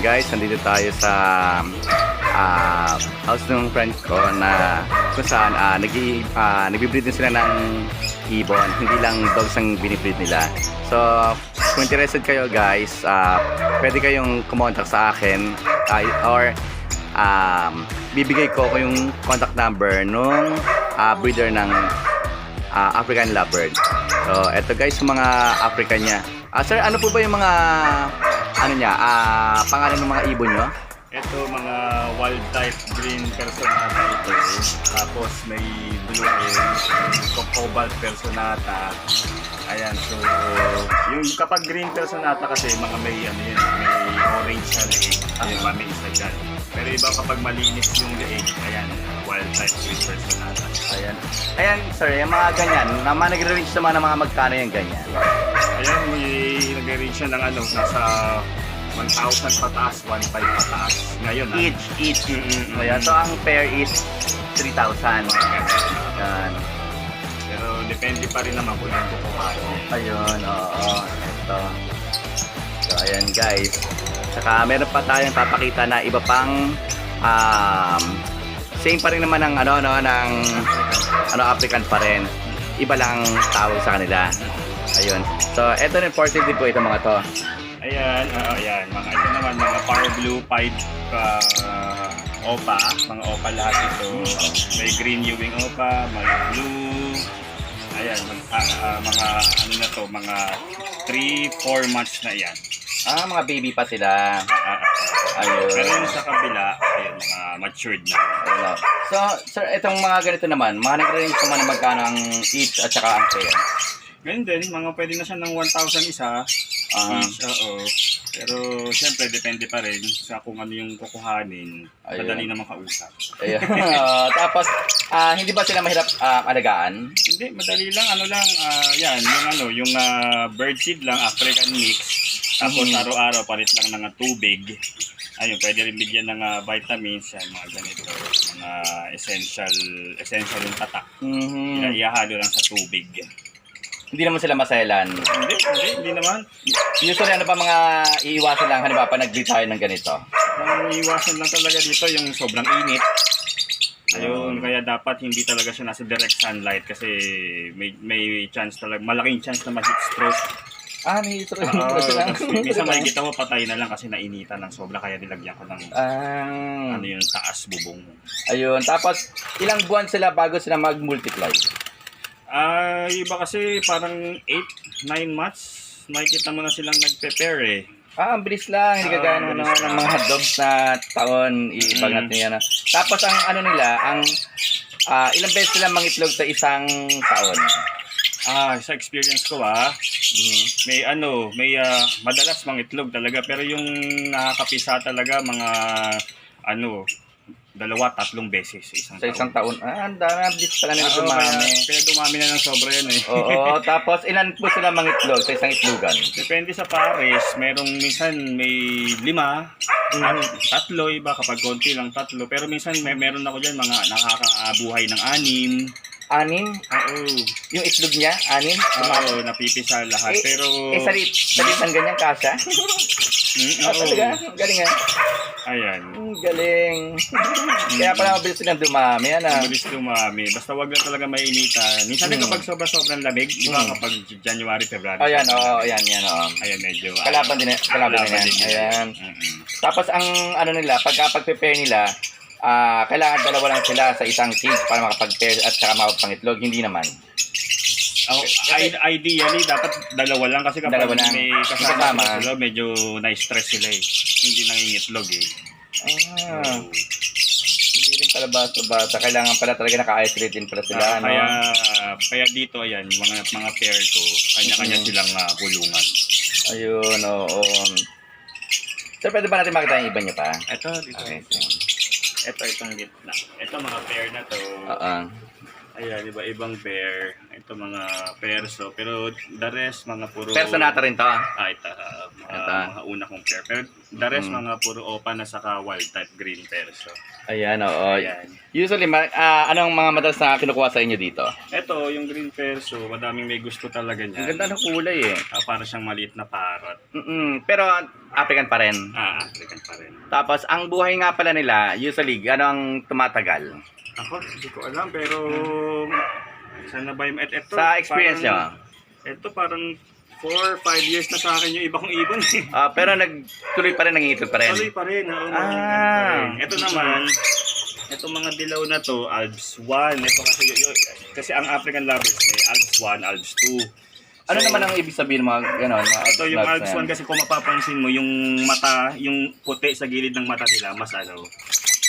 guys, nandito tayo sa ah, house ng friend ko na kung saan uh, nag uh, nagbe-breed din sila ng ibon. Hindi lang dogs ang binibreed nila. So, kung interested kayo guys, ah, pwede kayong kumontak sa akin ah, or um, bibigay ko ko yung contact number nung ah, breeder ng ah, African Lovebird. So, eto guys, mga African niya. Ah, sir, ano po ba yung mga ano niya, ah, pangalan ng mga ibon nyo? Ito mga wild type green personata ito. Tapos may blue and cobalt personata. Ayan, so yung kapag green personata kasi mga may ano yun, may orange na leeg. Yung mga may isa dyan. Pero iba kapag malinis yung leeg, ayan, wild type green personata. Ayan. Ayan, sir, yung mga ganyan, naman nagre-range naman ng mga magkano yung ganyan. Ayan, may nag-reach siya ng ano, nasa 1,000 pataas, 1,500 pataas. Ngayon, ah. Each, each. Mm-mm. Ayan, so ang pair is 3,000. Ayan. Pero depende pa rin naman kung yung kukuha. Ayun, oo. Ito. So, ayan guys. Saka meron pa tayong papakita na iba pang um, same pa rin naman ng ano no ng ano applicant pa rin. Iba lang tawag sa kanila. Ayun. So, eto rin portrait po ito mga to. Ayan, oo, ayan. Mga ito naman, mga Power Blue Pied uh, Opa. Mga Opa lahat ito. May green Ewing Opa, may blue. Ayan, mag, ah, ah, mga ano na to, mga 3-4 months na yan. Ah, mga baby pa sila. Ah, ah, ah. Ayun. Pero yung sa kabila, ayun, mga matured na. Wala. So, sir, itong mga ganito naman, mga nagre-range naman ng magkano ang each at saka ang pair. Ganyan din, mga pwede na siya ng 1,000 isa. Ah. each, oo. Pero siyempre depende pa rin sa kung ano yung kukuhanin. Ayun. Madali naman kausap. Ayun. Ah, tapos, ah, hindi ba sila mahirap ah, alagaan? Hindi, madali lang. Ano lang, ah, yan, yung ano, yung ah, bird seed lang, African mix. Tapos araw-araw palit lang ng tubig. Ayun, pwede rin bigyan ng ah, vitamins, yan, mga ganito. Mga essential, essential yung tatak. Mhm. Ihahalo lang sa tubig. Hindi naman sila maselan. Hindi, hindi, hindi naman. Usually, ano pa mga iiwasan lang, halimbawa, pa nag-breed tayo ng ganito? Ang iwasan lang talaga dito yung sobrang init. Ayun, kaya dapat hindi talaga siya nasa direct sunlight kasi may may chance talaga, malaking chance na ma-heat stroke. Ah, ito rin. Oo, tapos minsan makikita mo patay na lang kasi nainitan ng sobra kaya nilagyan ko ng Ah, ano yung taas bubong. ayun. Tapos, ilang buwan sila bago sila mag-multiply? Ah, iba kasi parang 8, 9 months, makikita mo na silang nagpe-pair eh. Ah, ang bilis lang. Hindi Ah, kagaya ang ng, bilis ng lang. mga dogs na taon. Iibang Mm. natin yan. ah. Tapos, ang ano nila, ang ah, ilang beses sila mangitlog sa isang taon? Ah, sa experience ko ah, Mhm. may ano, may ah, madalas mangitlog talaga pero yung nakakapisa talaga mga ano, dalawa, tatlong beses sa isang Sa isang taon. Ah, ang dami. Bilis pala nila Oo, kaya, dumami. kaya dumami na ng sobra yan eh. Oo, tapos ilan po sila mangitlog sa isang itlogan? Depende sa pares, merong minsan may lima, at tatlo iba kapag konti lang tatlo. Pero minsan may meron ako diyan mga nakakaabuhay ng anim. Anim? Oo. Yung itlog niya? Anim? Oo, napipisa lahat. Eh, Pero Eh, salit, salit ng ganyan kasha? Mm, Ah, oo. talaga? Galing ah. Ayan. Mm, Galing. Kaya pala mabilis silang dumami. Ah. Mabilis dumami. Basta wag lang talaga mainitan. Minsan din Mm. kapag sobra-sobrang lamig, di ba Mm. kapag January, February. Oh, yan. sobrang Oo, lamig. yan, yan. Oo. Ayan, medyo. Kalaban din, kalaban din yan. Ayan. Mm-mm. Tapos ang ano nila, pagka pag-prepare nila, ah kailangan dalawa lang sila sa isang cage para makapag-pair at saka makapangitlog. Hindi naman. Oh, i- ideally, dapat dalawa lang kasi kapag Dalawa lang. may Kasama. kasama sila, medyo na-stress sila eh. Hindi nangingitlog eh. Ah, hindi rin pala basta-basta. Kailangan pala talaga naka-isolate din pala sila. Ah, no? kaya, kaya dito, ayan, mga, mga pair ko, kanya-kanya Mm. silang ah, kulungan. Ayun, oo. Sir, pwede ba natin makita yung iba niya pa? Ito, dito. Okay, ito. Ito, itong gitna. Ito, mga pair na to. Oo. Ayan, iba ibang pair. Ito, mga perso. Pero the rest, mga puro... Personata rin to. Ah, ito. ah, ah, Ito. mga una kong pair. Pero the rest, Mm. mga puro opa na saka wild type green perso. Ayan, oo. Ayan. Usually, ma- ah, anong mga madalas na kinukuha sa inyo dito? Ito, yung green perso, madaming may gusto talaga Ang niya. ganda ng kulay eh. Ah, para siyang maliit na parrot. Mm-mm. Pero African pa rin. Ah, African pa rin. Tapos, ang buhay nga pala nila, usually, gano'ng tumatagal? Ako, hindi ko alam, pero sana ba yung... Et, eto, Sa experience nyo? parang- Ito parang 4 5 years na sa akin yung iba kong ibon eh. Ah, pero nagtuloy pa rin, nangiitod pa rin. Tuloy pa rin. Oo, Ah. pa rin. Ito naman, ito mga dilaw na to, Alps 1. Ito kasi, y- y- kasi ang African lovers may Alps 1, Alps 2. Ano So, naman ang ibig sabihin ng mga gano'n? Mga Ito yung vlogs Alps na yan? 1 kasi kung mapapansin mo, yung mata, yung puti sa gilid ng mata nila, mas ano,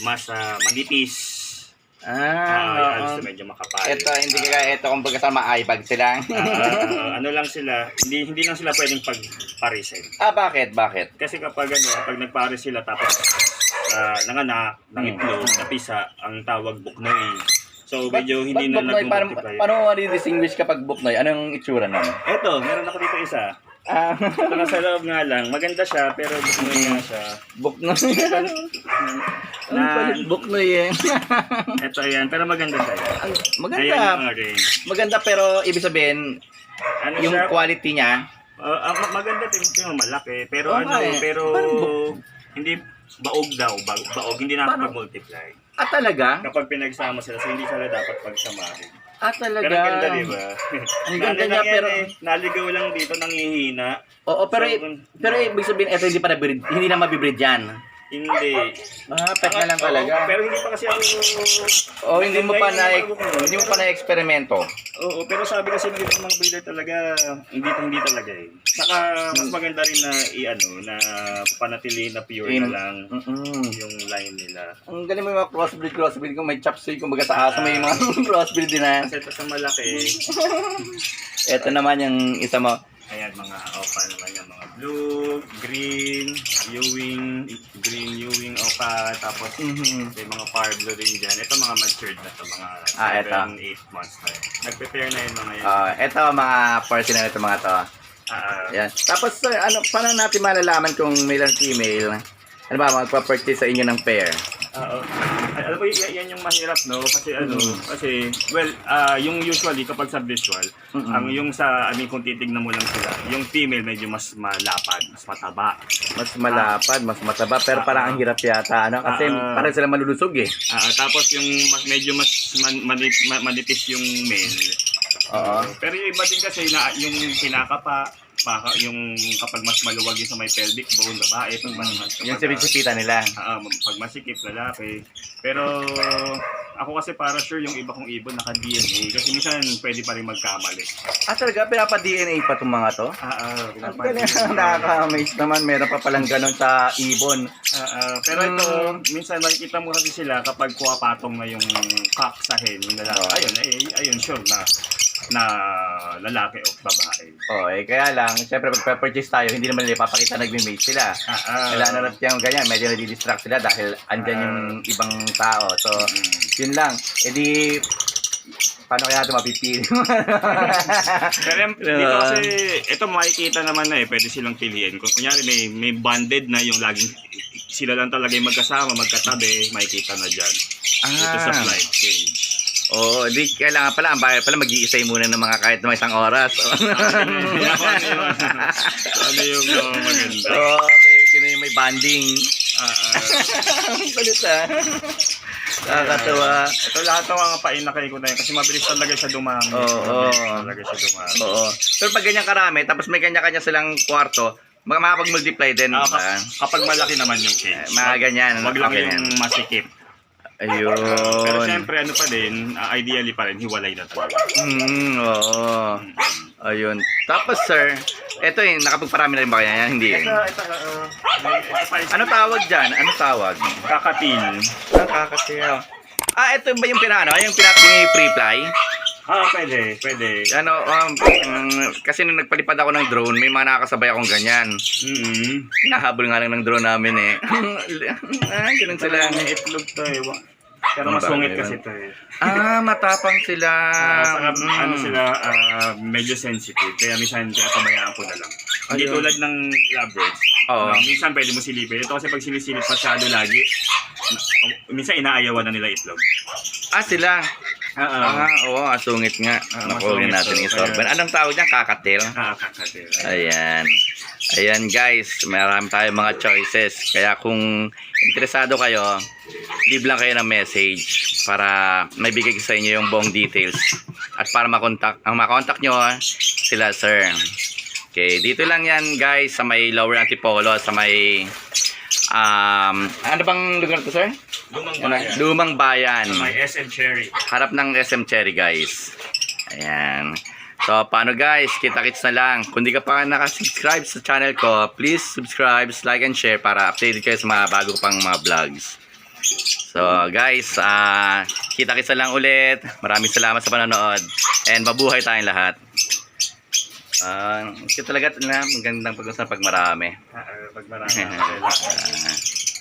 mas ah, manipis. Ah, Ah, oo. Alps medyo makapal. Ito, hindi kaya ito kumbaga sa ma-ibag sila. Ah, ano lang sila, hindi hindi lang sila pwedeng pagparisin. ah, bakit? Bakit? Kasi kapag ano, kapag nagpares sila tapos uh, nanganak, ng Hmm. itlog, napisa, ang tawag buknoy. So medyo Ba't- hindi ba't na? Paano, nag-multiply. paano mo distinguish kapag buknoy? Anong itsura nun? Eto, meron ako dito isa. Ah, Ito nasa loob nga lang. Maganda siya, pero buknoy nga siya. buknoy. Ano Na- buknoy eh? Ito yan, pero maganda siya. Ang- Ayan maganda. yung ring. Maganda pero ibig sabihin, Ano yung siya? quality niya, Uh, ah, ma- maganda din yung malaki. Pero Oo ano, nga eh. pero Parang hindi baog daw. Ba- baog, hindi Paano? nakakapag-multiply. ah talaga? Kapag pinagsama sila, so hindi sila dapat pagsamahin. Ah talaga? Pero ganda, di ba? Ang Na- ganda niya, pero- eh, naligaw lang dito, nangihina. Oo, pero, So, pero ibig sabihin, ito hindi pa nabreed, hindi na mabibreed yan. Hindi. Ah, pet na lang Oo, talaga. pero hindi pa kasi ako... O hindi mo pa na Hindi mo pa na eksperimento. Oo, pero sabi kasi ng ibang mga breeder talaga, hindi hindi talaga eh. Saka mas maganda rin na i-ano, na panatili na pure In- na lang Mm-mm. yung line nila. Ang galing mo yung mga crossbreed crossbreed kung may chopsuey kumbaga sa aso may mga crossbreed din na. Kasi ito sa malaki, Ito naman yung isa mo. ayan mga opa naman blue, green, Ewing, green Ewing opa, tapos Mhm. may mga blue rin dyan. Ito mga matured na to, mga Ah, 7, ito. 8 months na yun. Nag-prepare na yun mga yan. Ah, ito mga na ito mga to. Ah, Yan. Tapos sir, ano paano natin malalaman kung male or female? Ano ba magpa-purchase sa inyo ng pair? Oo. Alam mo, y- yan yung mahirap, no? Kasi ano, Mm. kasi, well, ah, yung usually kapag sa visual, ang yung sa, I mean, kung titignan mo lang sila, yung female medyo mas malapad, mas mataba. Mas malapad, mas mataba, pero parang ang hirap yata, ano? Kasi Ah. parang sila malulusog eh. Ah, tapos yung mas, medyo mas man, manip, ma- manipis yung male. Oo. Pero yung iba din kasi na yung kinakapa, baka yung kapag mas maluwag yung sa may pelvic bone, babae, pag mas, mas Yung kapag, sipita nila. ah, pag masikip, lalaki. Pero ako kasi para sure yung iba kong ibon naka-DNA kasi minsan pwede pa rin magkamali. Ah, talaga? Pinapa-DNA pa itong mga to? Ah, ah, Ang galing, nakaka-amaze naman. Meron pa palang ganun sa ibon. Ah, ah, pero ito, minsan makikita mo kasi sila kapag kuwapatong na yung cock sa hen, yung lalaki. Ayun, eh, ayun, sure na na lalaki o babae. Oh, eh, kaya lang, syempre pag-purchase tayo, hindi naman nila ipapakita nagme-mate sila. Ah, ah, Kailangan na yung ganyan, medyo nadidistract sila dahil andyan yung ibang tao. So, mm. yun lang. E di, paano kaya ito mapipili? Pero yung- dito Diba? kasi, ito makikita naman na eh, pwede silang piliin. Kung kunyari may, may bonded na yung laging sila lang talaga yung magkasama, magkatabi, makikita na dyan. Dito sa ah, flight cage. Oo, di, kailangan pala, ang bahay pala mag-iisay muna ng mga kahit na isang oras. ano yung, ano yung uh, maganda? okay, sino yung may banding? Ah, ah. Ang kulit ah. Nakakatuwa. ito lahat ng mga painakay ko na yun kasi mabilis talaga siya dumami. Oo. Mabilis talaga siya dumami. Oo. Pero pag ganyan karami, tapos may kanya-kanya silang kwarto, makapag-multiply din. Ka- kapag malaki naman yung cage. Eh, mga ganyan, Wag lang mga yung masikip. Ayun. Pero syempre, ano pa din, ah, ideally pa rin, hiwalay na talaga. Mm, oo. Ayun. Tapos sir, eto eh, nakapagparami na rin ba kaya yan? Hindi eh. Ito, ito, uh, ito pa. Ano tawag dyan? Ano tawag? Kakatil. Ang kakasiyaw. Ah, ito ba yung pinano? Yung pinapingi pre-fly? Ah, pwede, pwede. Ano, um, um, kasi nung nagpalipad ako ng drone, may mga nakakasabay akong ganyan. Mm-hmm. Hinahabol nga lang ng drone namin eh. ah, ganun sila. Itlog to eh. Pero masungit dami kasi yun. to eh. Ah, matapang sila. Ah, saka, Mm. ano sila, ah, medyo sensitive. Kaya minsan, kaya pabayaan ko na lang. Hindi Ayun. tulad ng lovebirds. Oo. Na minsan pwede mo silipin. Ito kasi pag sinisilip masyado lagi, na- minsan inaayawan na nila itlog. Ah, sila. Oo. Ah, oo, asungit nga. Ah, Nakuha masungit natin to. yung sorban. Anong tawag niya? Kakatil? Nakakakatil. Ayan. Ayan guys, marami tayong mga choices. Kaya kung interesado kayo, leave lang kayo ng message para may bigay ko sa inyo yung buong details. At para makontak, ang makontak nyo sila sir. Okay, dito lang yan guys sa may Lower Antipolo, sa may um, ano bang lugar to sir? Lumang bayan. Lumang Bayan. May SM Cherry. Harap ng SM Cherry guys. Ayan. So, paano guys? Kita-kits na lang. Kung di ka pa nakasubscribe sa channel ko, please subscribe, like, and share para updated kayo sa mga bago pang mga vlogs. So, guys, ah kita-kits na lang ulit. Maraming salamat sa panonood. And mabuhay tayong lahat. Ah, uh, talaga na magandang pag-usap pag marami. Ah, pag marami.